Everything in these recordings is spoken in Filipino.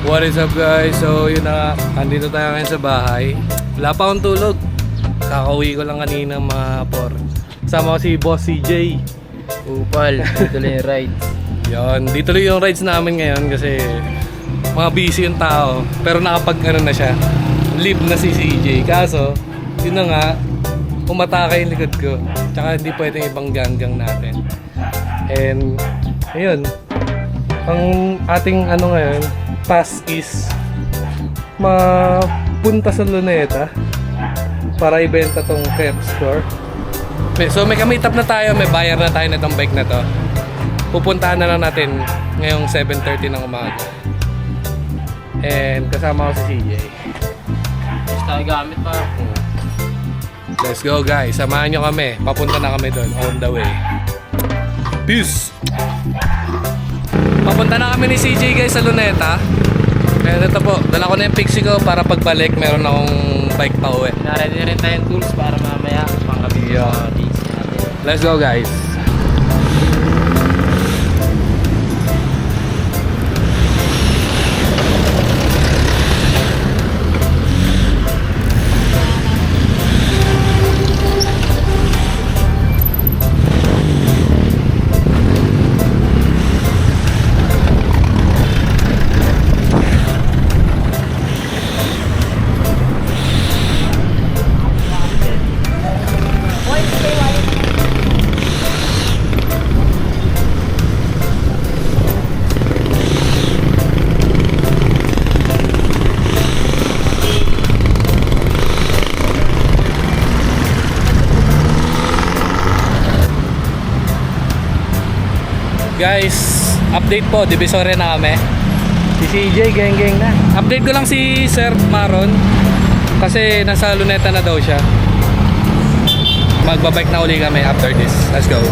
What is up guys? So yun na, andito tayo ngayon sa bahay. Wala pa akong tulog. Kakauwi ko lang kanina mga por. Sama ko si Boss CJ. Upal, tuloy yung rides. Yun, dito lang yung rides namin ngayon kasi mga busy yung tao. Pero nakapag ano na siya, live na si CJ. Kaso, yun na nga, umatake yung likod ko. Tsaka hindi pwedeng ibang ganggang natin. And, ayun, ang ating ano ngayon, task is mapunta sa Luneta para ibenta tong Pep Store. So may kamit up na tayo, may bayar na tayo na itong bike na to. Pupuntahan na lang natin ngayong 7.30 ng umaga. And kasama ko si CJ. Tapos tayo gamit pa. Let's go guys, samahan nyo kami. Papunta na kami doon, on the way. Peace! Papunta na kami ni CJ guys sa Luneta. And ito po, dala ko na yung pixie ko para pagbalik meron akong bike pa uwi. Naready na rin tayong tools para mamaya pangkabit Yeah. Let's go guys! Guys, update po, Divisoria na kami. Si CJ, geng-geng na. Update ko lang si Sir Maron kasi nasa luneta na daw siya. Magbabike na uli kami after this. Let's go.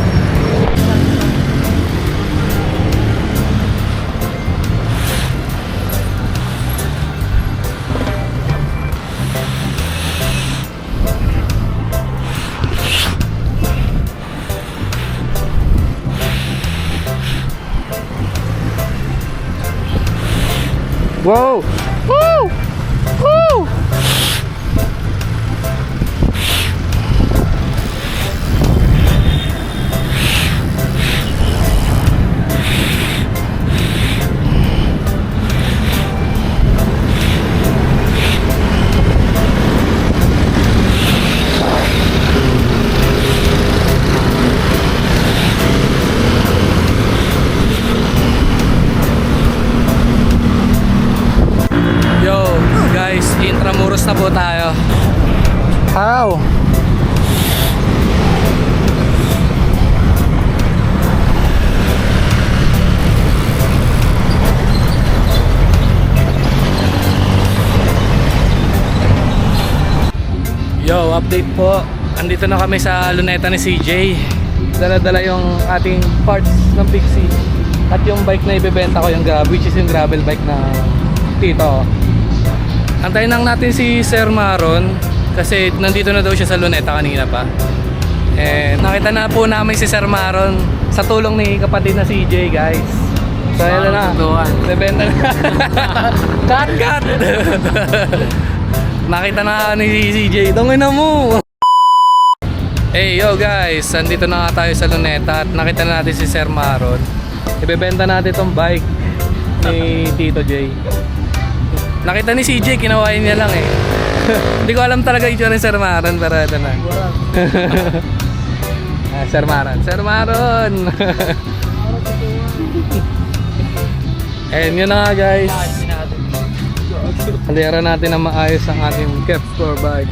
Whoa! Intramuros na po tayo. How? Yo, update po. Andito na kami sa luneta ni CJ. Dala-dala yung ating parts ng Pixie. At yung bike na ibebenta ko, yung grab, which is yung gravel bike na tito. Antayin lang natin si Sir Maron kasi nandito na daw siya sa luneta kanina pa. Eh, nakita na po namin si Sir Maron sa tulong ni kapatid na CJ, guys. So, ayun na. Bebenta na. cut, cut! Nakita na ni CJ. Tungin na mo! Hey, yo guys! Andito na nga tayo sa Luneta at nakita na natin si Sir Maron. Ibebenta natin tong bike ni Tito J. Nakita ni CJ, kinawain niya lang eh. Hindi ko alam talaga itsura ni Sir Maron, pero ito na. ah, Sir Maron. Sir Maron! And yun na nga guys. Halira natin na maayos ang ating kept store bag.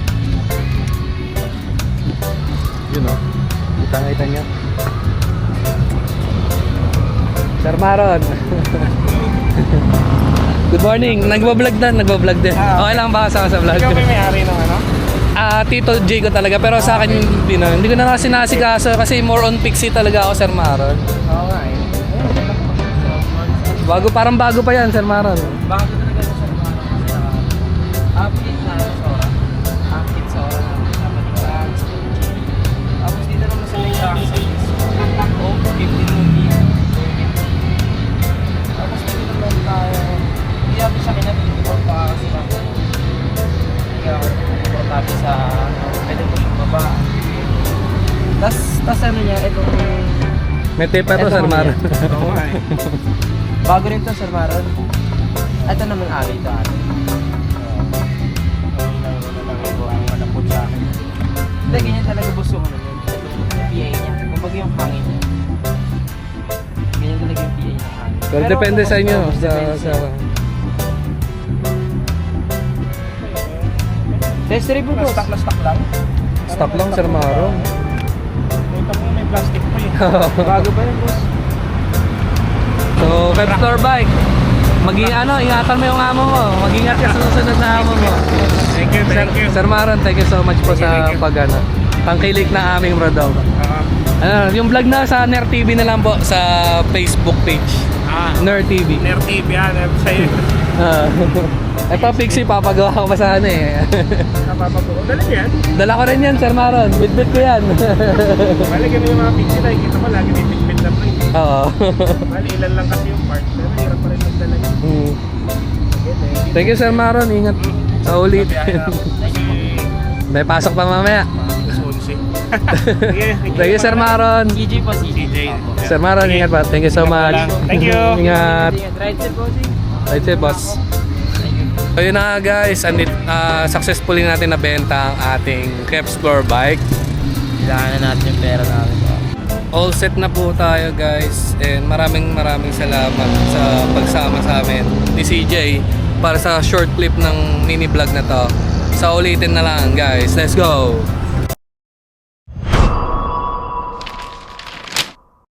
Yun o. Kita-kita niya. Sir Maron. Good morning. Nagbablog na, nagbablog din. Okay lang ba kasama sa vlog? Ikaw ba may-ari ng ano? Ah, Tito J ko talaga pero sa akin hindi na. Hindi ko na kasi nasikaso kasi more on pixie talaga ako Sir Maron. Nga eh. Bago parang bago pa yan Sir Maron. Bago talaga sa mga update na sa itong... May tape pa to, Sir. Maron. Oo nga eh. Bago rin to, Sir Maron. Ito naman ari ito, ari. Hindi, ganyan talaga ano yun. Itong PA niya. Kumbaga yung hangin niya. Ganyan talaga yung PA niya. hangin. Pero depende sa inyo. Sa, sa, Test drive boss. Stock na stock lang. Stock lang, Sir Maron. Bago pa yun, boss. so, web store bike. Maging ano, ingatan mo yung amo mo. Mag-ingat ka sa susunod na amo mo. Thank you, Sir, thank you. Sir Maron, thank you so much po Thank you, sa thank you. pag ano, pangkilik na aming Rodol. Ah, Ano, yung vlog na sa Ner TV na lang po sa Facebook page. ah, Ner TV. Ner TV yan. Ner sa'yo. Ah. Ito, Pixie, papagawa ko pa sa ano eh. Napapabuo. Dali yan. Dala ko rin yan, Sir Maron. Bitbit ko yan. Bali, ganun yung mga pixie na. Kita ko lagi may bitbit na pre. Oo. Bali, ilan lang kasi yung part. Pero hirap pa rin magdala yun. Hmm. Sige, thank you. Thank you, Sir Maron. Ingat. Sa ulit. Ako. Kasi, May pasok pa mamaya. Thank you, Sir Maron. CJ po, CJ. Sir Maron, ingat pa. Thank you so Ingat much. Thank you. Ingat. Right side, bossing. Right side, boss. So yun na nga guys, andit, ah, successfully natin nabenta ang ating Krebs floor bike. Kailangan na natin yung pera namin. All set na po tayo guys and maraming maraming salamat sa pagsama sa amin ni CJ para sa short clip ng mini vlog na to. Sa ulitin na lang guys, let's go!